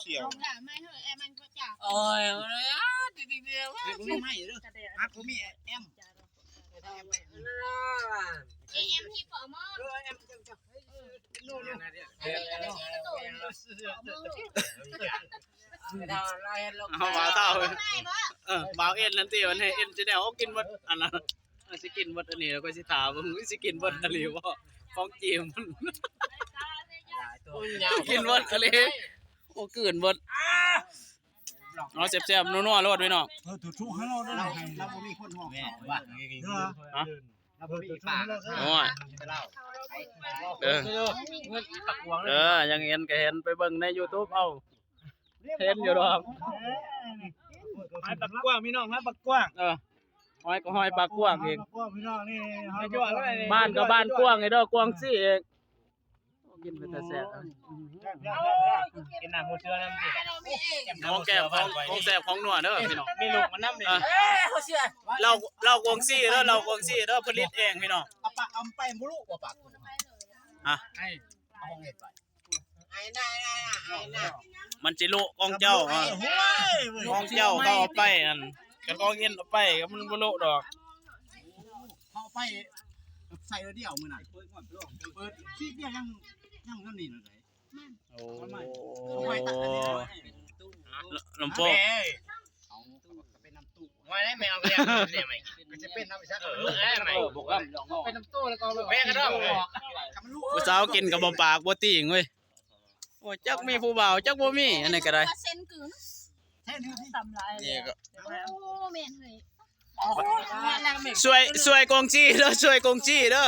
เสี่ยวด่าไม่เหอะแอมันก็จ่าโอ้ยเลยอะดีดีเดียวไม่มีไม่เด้อฮักบ่มีแอมเอ็มที่ปอมอเออแอมจังจังโน่นอันนี้อันนี้ที่ตัวปอมอเอามาเท่าง่ายปะเออบ่าวเอ็นนั่นติมันให้เอ็นสิแนวกินหมดอันนั้นมันสิกินหมดอันนี้แล้วก็สิถามว่ามึงสิกินหมดอะไรบ่ของจีมมันกินหมดอะไร โอ้เกินหมดเอาแซ่บๆนัวๆโลดไว้น้องเออถูกทุกให้เราได้เราเราบ่มีคนห้องเขาว่าเออฮะเราบ่มีปากโอ้ยเออเออยังเห็นก็เห็นไปเบิ่งใน YouTube เอาเห็นอยู่ดอกไม้ปักกว้างพี่น้องไม้ปักกว้างเออห้อยก็ห้อยปากกว้างเองปักกว้างพี่น้องนี่บ้านก็บ้านกว้างไอ้ดอกกว้างซี่เองโอ้ กินไปแต่แซ่บกินน้ำมูเชื้อน้ำสิเราไม่เองของแก้มของของแซ่บของนัวเด้อพี่น้องมีลูกมันน้ำนี่อะเอ้ยเขาเชื่อเราเรากวางซี่เด้อเรากวางซี่เด้อผลิตเองพี่น้องเอาปากเอาไปบ่รู้ว่าปากกูอะให้เอาห้องเฮ็ดไปไอ้น่าไอ้น่าไอ้น่ามันจิโลกองเจ้าอะโอ้ยกองเจ้าเขาเอาไปอันกันกองเงินเอาไปก็มันบ่โลดอกเขาไปใส่เดียวมื้อน่ะเปิดขี้เดียวยัง ยังนั่นนี่เลย โอ้เอาไว้ตัดอันนี้นะลำโพงเอาเป็นน้ำตู้ไม่ได้แมวเรียกเรียกไหมมันจะเป็นน้ำไปซักเออได้ไหมเป็นน้ำตู้แล้วก็แม่ก็ต้องคำลูกผู้สาวกินกับบ่ปากบ่ติงเว้ยโอ้ยจักมีผู้บ่าวจักบ่มีอันนี้ก็ได้เซนกึ่งแท้นี่ที่นี่ก็ โอ้เมนเลย ช่วยช่วยกองจี้เด้อช่วยกองจี้เด้อ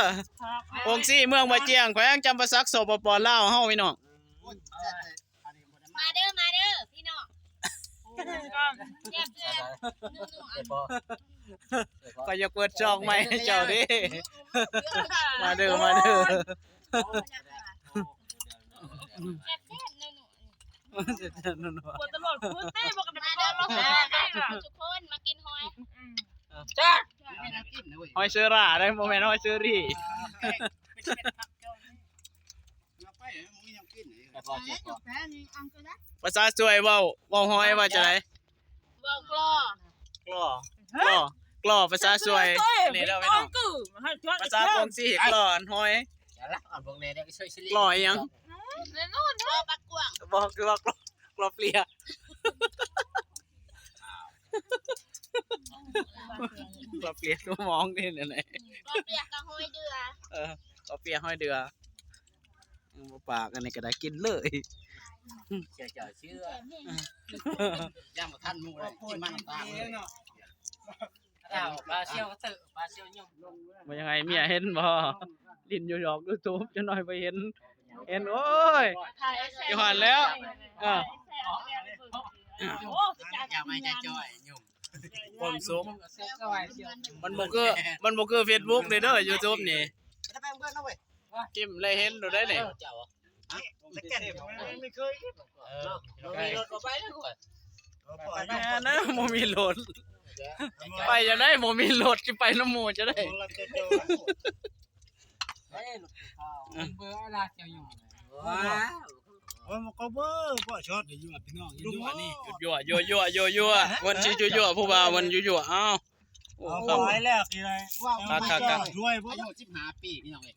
กองจี้เมืองบ่เจียงแขวงจำปาสักสปปลาวเฮาพี่น้องมาเด้อมาเด้อพี่น้องเรียบเรียบนุ่มๆอันก็อย่าเปิดช่องใหม่ให้เจ้าดิมาเด้อมาเด้อแซ่บแซ่บนุ่มปวดตลอดพูดเต้บอกกันๆไปมาก่เด้อ จ้าไม่น่ากินนะเว้ยหอยเชอร่าได้โมเมนต์หอยเชอรี่เอาไปมึงยังกินเลยแล้วจบแล้วนี่อังก็ได้ภาษาสวยเว้าเว้าหอยว่าจะไดบอกกลอกล้อกล้อกล้อภาษาสวยนี่เด้อพี่น้องกูให้จอดภาษากงสีกล้ออันหอยอย่าละอ่อนพวกนี้ได้ก็ช่วยชิลิกล้ออีหยังแล้วนู่นกลอปักกวางบอกคือว่ากล้อกล้อเปลีย กล้อเปลียก็มองนี่นั่นแหละกลอเปียกกับหอยเดือเออกล้อเปลียหอยเดือบ่ปากอันนี้ก็ได้กินเลยเชื่อเชื่อเชื่อย่างมาท่านมูเลยกินมันตาเลยเราปลาเชี่ยวเตะปลาเชี่ยวยุ่งว่ายังไงเมียเห็นบ่ลินอยู่ดอกยูทูบจะหน่อยไปเห็น เห็นโอ้ยถ่ายแซ่อยู่หันแล้วเออโอ้อย่าไม่จะจ่อยยุ่ง ความสุขเชี่ยวซอยเชี่ยวมันบ่คือมันบ่คือ Facebook นี่เด้อ YouTube นี่จะไปเพื่อนนะเว้ยจิ้มเลยเห็นดูได้นี่เจ้าแต่แก่ไม่เคยเออมีรถมาไปแล้วก่อนปล่อยแม่นะบ่มีรถไปจังได๋บ่มีรถสิไปน้ำหมู่จะได้เราจะเจอเฮ้ยเบอร์อะไรเชี่ยวยุ่งว้าโอ้มันก็เบอร์บ่ช็อตอยู่พี่น้องอยู่นี่ยั่วยั่วยั่วยั่วยั่วมันสิยั่วยั่วผู้บ่าวมันยั่วยั่วอ้าวโอ้เอาครับไว้แล้วคืออะไรว่าช่วยบ่อายุ15ปีพี่น้องเอ้ย